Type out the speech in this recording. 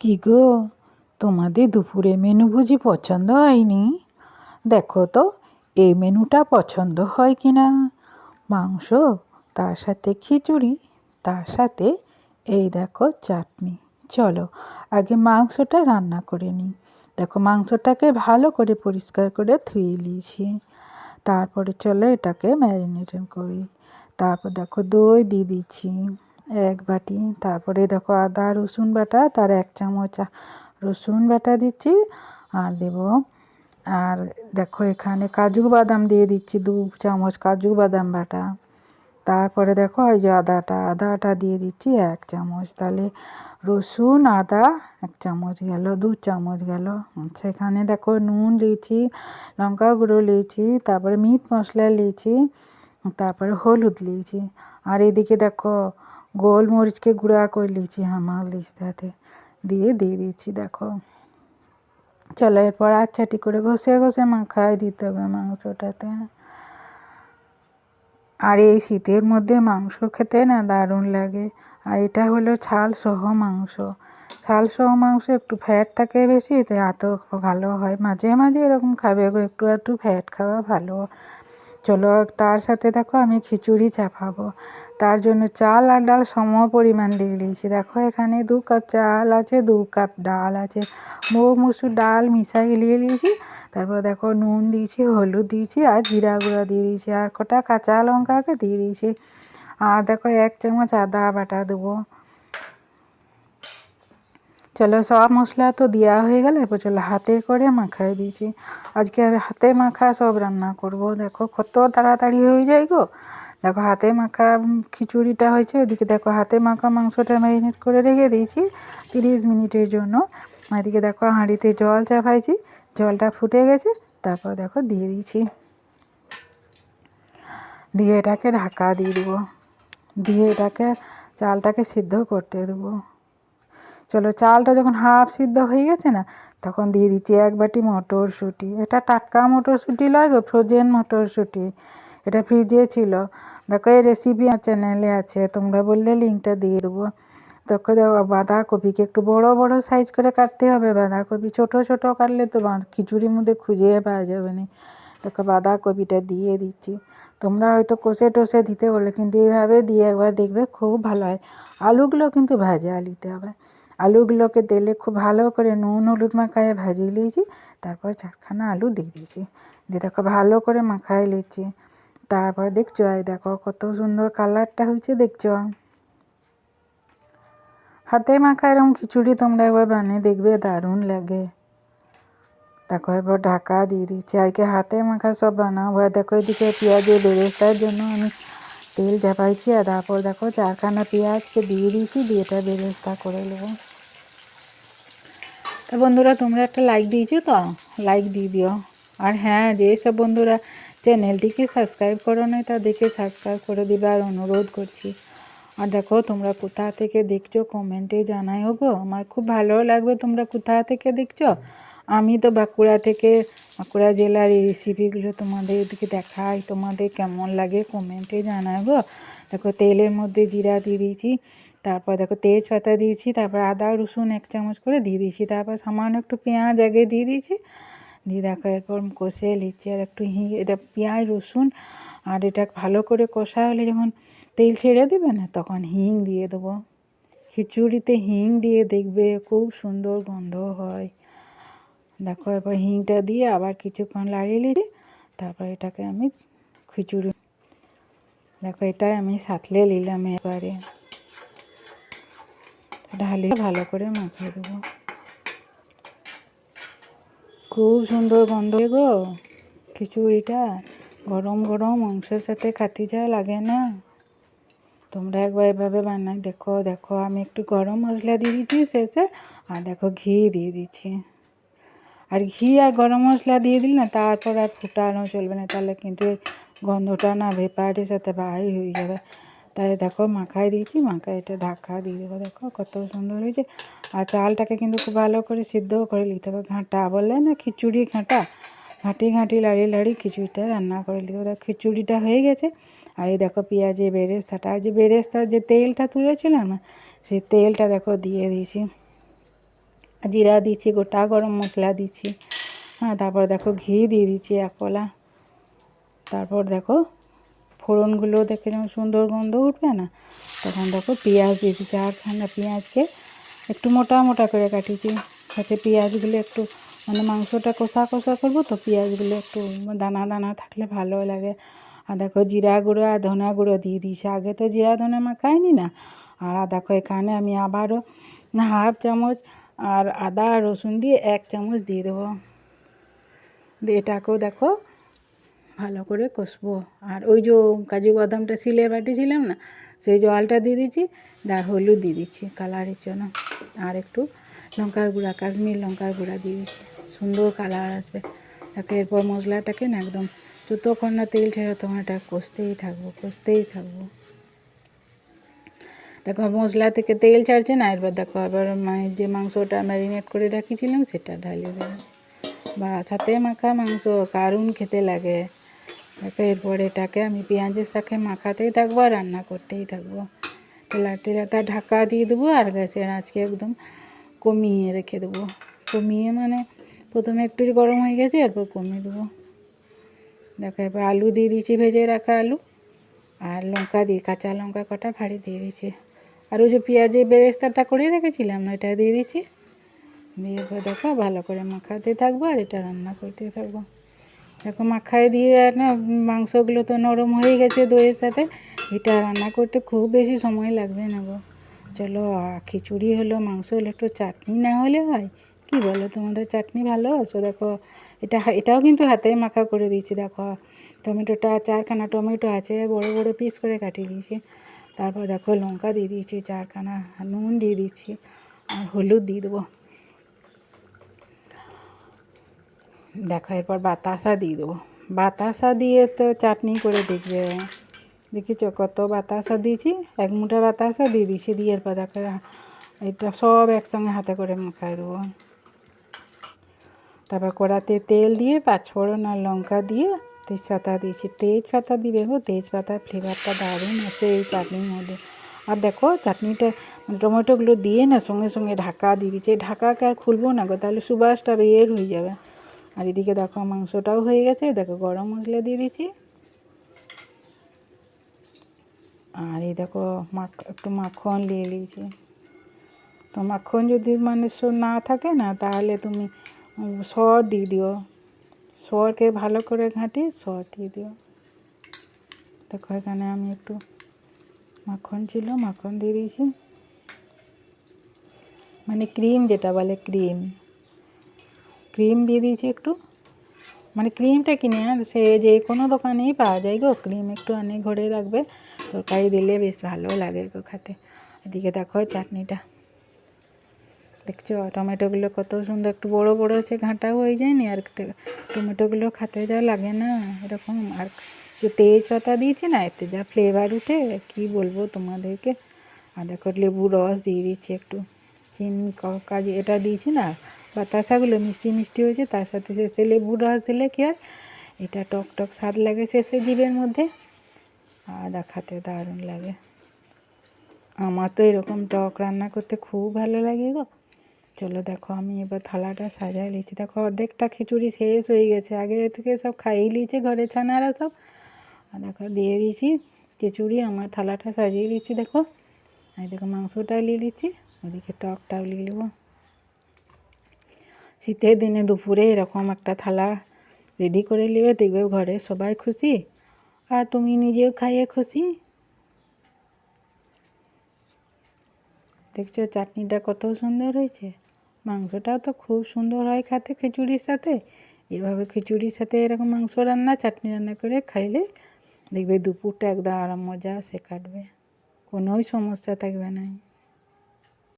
কি গো? তোমাদের দুপুরে মেনু বুঝি পছন্দ হয়নি? দেখো তো, এই মেনুটা পছন্দ হয় কি না? মাংস, তার সাথে খিচুড়ি, তার সাথে এই দেখো চাটনি। চলো, আগে মাংসটা রান্না করে নিই। দেখো, মাংসটাকে ভালো করে পরিষ্কার করে ধুয়ে নিয়েছি। তারপরে চলো এটাকে ম্যারিনেশন করি। তারপর দেখো দই দিয়ে দিচ্ছি। এক বাটি। তারপরে দেখো আদা, রসুন বাটা, তার এক চামচ রসুন বাটা দিচ্ছি আর দেব। আর দেখো এখানে কাজু বাদাম দিয়ে দিচ্ছি, দু চামচ কাজু বাদাম বাটা। তারপরে দেখো ওই যে আদাটা আদাটা দিয়ে দিচ্ছি এক চামচ। তাহলে রসুন, আদা এক চামচ গেল, দু চামচ গেল। আচ্ছা এখানে দেখো নুন লিয়েছি লঙ্কা গুঁড়ো লিয়েছি তারপরে মিট মশলা লিয়েছি তারপরে হলুদ লিয়েছি আর এদিকে দেখো গোলমরিচকে গুঁড়া করে লিয়েছি হামাল দিস্তাতে দিয়ে দিয়ে দিচ্ছি, দেখো। চলো এরপর আচ্ছাটি করে ঘষে ঘষে মাখায় দিতে হবে মাংসটাতে। আর এই শীতের মধ্যে মাংস খেতে না দারুণ লাগে। আর এটা হলো ছাল সহ মাংস। ছাল সহ মাংস একটু ফ্যাট থাকে বেশি তো এত ভালো হয়। মাঝে মাঝে এরকম খাবে গো, একটু একটু ফ্যাট খাওয়া ভালো। চলো তার সাথে দেখো আমি খিচুড়ি চাপাবো। তার জন্য চাল আর ডাল সম পরিমাণ দিয়ে নিয়েছি দেখো এখানে দু কাপ চাল আছে, দু কাপ ডাল আছে। মুগ, মুসুর ডাল মিশাই নিয়ে নিয়েছি তারপর দেখো নুন দিয়েছি, হলুদ দিয়েছি আর জিরা গুঁড়া দিয়ে দিয়েছি। আর কটা কাঁচা লঙ্কাকে দিয়ে দিয়েছি। আর দেখো এক চামচ আদা বাটা দেবো। চলো সব মশলা তো দেওয়া হয়ে গেল, এরপর চলো হাতে করে মাখাই দিয়েছি। আজকে আমি হাতে মাখা সব রান্না করব। দেখো কত তাড়াতাড়ি হয়ে যায় গো। দেখো হাতে মাখা খিচুড়িটা হয়েছে, ওদিকে দেখো হাতে মাখা মাংসটা ম্যারিনেট করে রেখে দিয়েছি তিরিশ মিনিটের জন্য। এদিকে দেখো হাঁড়িতে জল চাপাইছি, জলটা ফুটে গেছে, তারপর দেখো দিয়ে দিয়েছি। দিয়ে এটাকে ঢাকা দিয়ে দেবো। দিয়ে এটাকে চালটাকে সিদ্ধ করতে দেবো। চলো চালটা যখন হাফ সিদ্ধ হয়ে গেছে না, তখন দিয়ে দিচ্ছি এক বাটি মটরশুঁটি। এটা টাটকা মটরশুঁটি লাগে ফ্রোজেন মটরশুঁটি। এটা ফ্রিজে ছিল। দেখো, এই রেসিপি আমার চ্যানেলে আছে, তোমরা বললে লিঙ্কটা দিয়ে দেবো। তখন দেখো, বাঁধাকপিকে একটু বড় বড় সাইজ করে কাটতে হবে। বাঁধাকপি ছোট ছোট কাটলে তো খিচুড়ির মধ্যে খুঁজে পাওয়া যাবে না। দেখো, বাঁধাকপিটা দিয়ে দিচ্ছি। তোমরা হয়তো কষে টষে দিতে বলে, কিন্তু এইভাবে দিয়ে একবার দেখবে খুব ভালো হয়। আলুগুলো কিন্তু ভাজা নিতে হবে। আলুগুলোকে তেলে খুব ভালো করে নুন হলুদ মাখায় ভাজিয়ে নিয়েছি তারপর চারখানা আলু দিয়ে দিয়েছি। দিয়ে দেখো ভালো করে মাখায় নিচ্ছি তারপর দেখছ, এই দেখো কত সুন্দর কালারটা হয়েছে, দেখছ? হাতে মাখা এরকম খিচুড়ি তোমরা একবার বানিয়ে দেখবে, দারুণ লাগে। দেখো এরপর ঢাকা দিয়ে দিচ্ছি আজকে হাতে মাখা সব বানাবো দেখো এদিকে পেঁয়াজের বেরেস্তার জন্য আমি তেল চাপাইছি আর তারপর দেখো চারখানা পেঁয়াজকে দিয়ে দিয়েছি, দিয়ে এটা বেরেস্তা করে নেব। তা বন্ধুরা, তোমরা একটা লাইক দিয়েছ তো? লাইক দিয়ে দিও। আর হ্যাঁ যেসব বন্ধুরা চ্যানেলটিকে সাবস্ক্রাইব করো না তাদেরকে সাবস্ক্রাইব করে দিবে আর অনুরোধ করছি। আর দেখো, তোমরা কোথা থেকে দেখছ? কমেন্টে জানাই গো। আমার খুব ভালো লাগবে তোমরা কোথা থেকে দেখছ। আমি তো বাঁকুড়া থেকে, বাঁকুড়া জেলার এই রেসিপিগুলো তোমাদের দিকে দেখাই। তোমাদের কেমন লাগে? কমেন্টে জানাই গো। দেখো, তেলের মধ্যে জিরা দিয়ে দিয়েছি। তারপর দেখো তেজপাতা দিয়েছি, তারপর আদা, রসুন এক চামচ করে দিয়ে দিয়েছি, তারপর সামান্য একটু পেঁয়াজ আগে দিয়ে দিয়েছি, দিয়ে দেখো এরপর কষে নিচ্ছি আর একটু হি, এটা পেঁয়াজ, রসুন আর এটা ভালো করে কষা হলে যখন তেল ছেড়ে দেবে না তখন হিং দিয়ে দেবো। খিচুড়িতে হিং দিয়ে দেখবে খুব সুন্দর গন্ধ হয়। দেখো এরপর হিংটা দিয়ে আবার কিছুক্ষণ লাড়িয়ে নিয়ে তারপর এটাকে আমি খিচুড়ি, দেখো এটাই আমি সাতলে নিলাম এবারে। ঢালিয়ে ভালো করে মাখিয়ে দেবো। খুব সুন্দর গন্ধ গো। খিচুড়িটা গরম গরম মাংসের সাথে খাতি যা লাগে না। তোমরা একবার এভাবে বানাই দেখো দেখো, আমি একটু গরম মশলা দিয়ে দিচ্ছি শেষে, আর দেখো ঘি দিয়ে দিচ্ছি। আর ঘি আর গরম মশলা দিয়ে দিল না তারপর আর ফুটানো চলবে না, তাহলে কিন্তু গন্ধটা না ভেপারের সাথে বাইর হয়ে যাবে। তাই দেখো মাখায় দিয়েছি মাখায় এটা ঢাকা দিয়ে দেবো। দেখো কত সুন্দর হয়েছে। আর চালটাকে কিন্তু খুব ভালো করে সিদ্ধ করে নিতে হবে। ঘাঁটা বললে না, খিচুড়ি ঘাঁটা। ঘাঁটি ঘাঁটি, লাড়ি লাড়ি খিচুড়িটা রান্না করে নিতে হবে। খিচুড়িটা হয়ে গেছে। আর এই দেখো পেঁয়াজে বেরেস্তাটা। আর যে বেরেস্তার যে তেলটা তুলেছিলাম না, সেই তেলটা দেখো দিয়ে দিয়েছি। জিরা দিচ্ছি গোটা গরম মশলা দিচ্ছি হ্যাঁ তারপর দেখো ঘি দিয়ে দিচ্ছি এক কলা। তারপর দেখো ফোড়নগুলো দেখে যেমন সুন্দর গন্ধ উঠবে না, তখন দেখো পেঁয়াজ দিয়েছি আটখানা পেঁয়াজকে একটু মোটা মোটা করে কাটিয়েছি যাতে পেঁয়াজগুলো একটু মানে মাংসটা কষা কষা করব তো পেঁয়াজগুলো একটু দানা দানা থাকলে ভালো লাগে। আর দেখো জিরা গুঁড়ো আর ধনা গুঁড়ো দিয়ে দিয়েছি। আগে তো জিরা ধনে মাখাইনি না, আর দেখো এখানে আমি আবারও হাফ চামচ আর আদা রসুন দিয়ে এক চামচ দিয়ে দেবো। এটাকেও দেখো ভালো করে কষবো। আর ওই যে কাজু বাদামটা সিলে বাটিছিলাম না, সেই জলটা দিয়ে দিচ্ছি, আর হলুদ দিয়ে দিচ্ছি কালারের জন্য। আর একটু লঙ্কার গুঁড়া, কাশ্মীর লঙ্কার গুঁড়া দিয়ে দিচ্ছি। সুন্দর কালার আসবে। তাকে এরপর মশলাটাকে না একদম যতক্ষণ না তেল ছেড়ে তখন এটা কষতেই থাকব কষতেই থাকব। দেখো মশলা থেকে তেল ছাড়ছে না, এরপর দেখো এবার মা- যে মাংসটা ম্যারিনেট করে রাখিছিলাম, সেটা ঢালিয়ে দেবো বা সাথে মাখা মাংস, কারুন খেতে লাগে। এরপর এটাকে আমি পেঁয়াজের সাথে মাখাতেই থাকব আর রান্না করতেই থাকব। তেলাতে রাতা ঢাকা দিয়ে দেবো আর গ্যাসের আজকে একদম কমিয়ে রেখে দেবো। কমিয়ে মানে প্রথমে একটু গরম হয়ে গেছে, এরপর কমিয়ে দেবো। দেখো, এবার আলু দিয়ে দিয়েছি, ভেজে রাখা আলু। আর লঙ্কা দিয়ে, কাঁচা লঙ্কা কটা ভাড়ি দিয়ে দিয়েছি। আর ওই যে পেঁয়াজের বেরেস্তাটা করে রেখেছিলাম, না এটা দিয়ে দিচ্ছি দিয়ে দেখো, ভালো করে মাখাতে থাকব আর এটা রান্না করতে থাকব। দেখো মাখায় দিয়ে না মাংসগুলো তো নরম হয়ে গেছে দইয়ের সাথে। এটা রান্না করতে খুব বেশি সময় লাগবে না গো। চলো খিচুড়ি হলো, মাংস হলো, একটু চাটনি না হলে হয়? কি বলো, তোমাদের চাটনি ভালো? আছো দেখো, এটা এটাও কিন্তু হাতে মাখা করে দিয়েছি, দেখো। টমেটোটা, চারখানা টমেটো আছে, বড় বড় পিস করে কাটিয়ে দিয়েছি। তারপর দেখো, লঙ্কা দিয়ে দিয়েছি, চারখানা, নুন দিয়ে দিচ্ছি আর হলুদ দিয়ে দেবো। দেখো, এরপর বাতাসা দিয়ে দেবো। বাতাসা দিয়ে তো চাটনি করে দেখবে। দেখেছ কত বাতাসা দিয়েছি? এক মুঠা বাতাসা দিয়ে দিয়েছি। দিয়ে এরপর দেখো, এটা সব একসঙ্গে হাতে করে মাখাই দেবো। তারপর কড়াতে তেল দিয়ে পাঁচফোড়ন আর লঙ্কা দিয়ে তেজপাতা দিয়েছি। তেজপাতা দিবে গো, তেজপাতার ফ্লেভারটা দারুণ আছে এই চাটনির মধ্যে। আর দেখো চাটনিটা টমেটোগুলো দিয়ে না সঙ্গে সঙ্গে ঢাকা দিয়ে দিচ্ছে। ঢাকাকে আর খুলবো না গো, তাহলে সুবাসটা বের হয়ে যাবে। আর এদিকে দেখো মাংসটাও হয়ে গেছে, দেখো গরম মশলা দিয়ে দিচ্ছি। আর এই দেখো মাখ, একটু মাখন নিয়ে নিয়েছি তো মাখন যদি মানে না থাকে না, তাহলে তুমি সর দিয়ে দিও। সরকে ভালো করে ঘাঁটি সর দিয়ে দিও। দেখো এখানে আমি একটু মাখন ছিল, মাখন দিয়ে দিয়েছি। মানে ক্রিম যেটা বলে, ক্রিম। ক্রিম দিয়ে দিয়েছি একটু। মানে ক্রিমটা কিনে সে যে কোনো দোকানেই পাওয়া যায় গো। ক্রিম একটু আনে ঘরে রাখবে, তরকারি দিলে বেশ ভালো লাগে গো খেতে। এদিকে দেখো চাটনিটা। দেখছ, টমেটোগুলো কত সুন্দর, একটু বড় বড় হচ্ছে ঘাঁটাও হয়ে যায়নি, আর টমেটোগুলো খেতে যা লাগে না, এরকম। আর যে তেজপাতা দিয়েছি না, এতে যা ফ্লেভার উঠে, কি বলব তোমাদেরকে? আর দেখো লেবু রস দিয়ে দিচ্ছি একটু। চিনি কাজু, এটা দিয়েছি না বাতাসাগুলো মিষ্টি মিষ্টি হয়েছে, তার সাথে শেষে লেবু রস দিলে কি আর এটা টক টক স্বাদ লাগে শেষে জীবের মধ্যে। আর দেখাতে দারুণ লাগে। আমার তো এরকম টক রান্না করতে খুব ভালো লাগে গো। চলো দেখো, আমি এবার থালাটা সাজাই নিয়েছি দেখো, অর্ধেকটা খিচুড়ি শেষ হয়ে গেছে। আগে থেকে সব খাইয়ে নিয়েছে, ঘরে ছানারা সব। আর দেখো, দিয়ে দিয়েছি খিচুড়ি, আমার থালাটা সাজিয়ে দিচ্ছি, দেখো। আর দেখো মাংসটা নিয়ে নিচ্ছি ওদিকে টকটাও নিয়ে নেব শীতের দিনে দুপুরে এরকম একটা থালা রেডি করে নেবে, দেখবে ঘরে সবাই খুশি আর তুমি নিজেও খাইয়ে খুশি। দেখছ চাটনিটা কত সুন্দর হয়েছে। মাংসটাও তো খুব সুন্দর হয় খেতে খিচুড়ির সাথে। এভাবে খিচুড়ির সাথে এরকম মাংস রান্না, চাটনি রান্না করে খাইলে দেখবে দুপুরটা একদম আরাম মজা, সে কাটবে। কোনোই সমস্যা থাকবে না।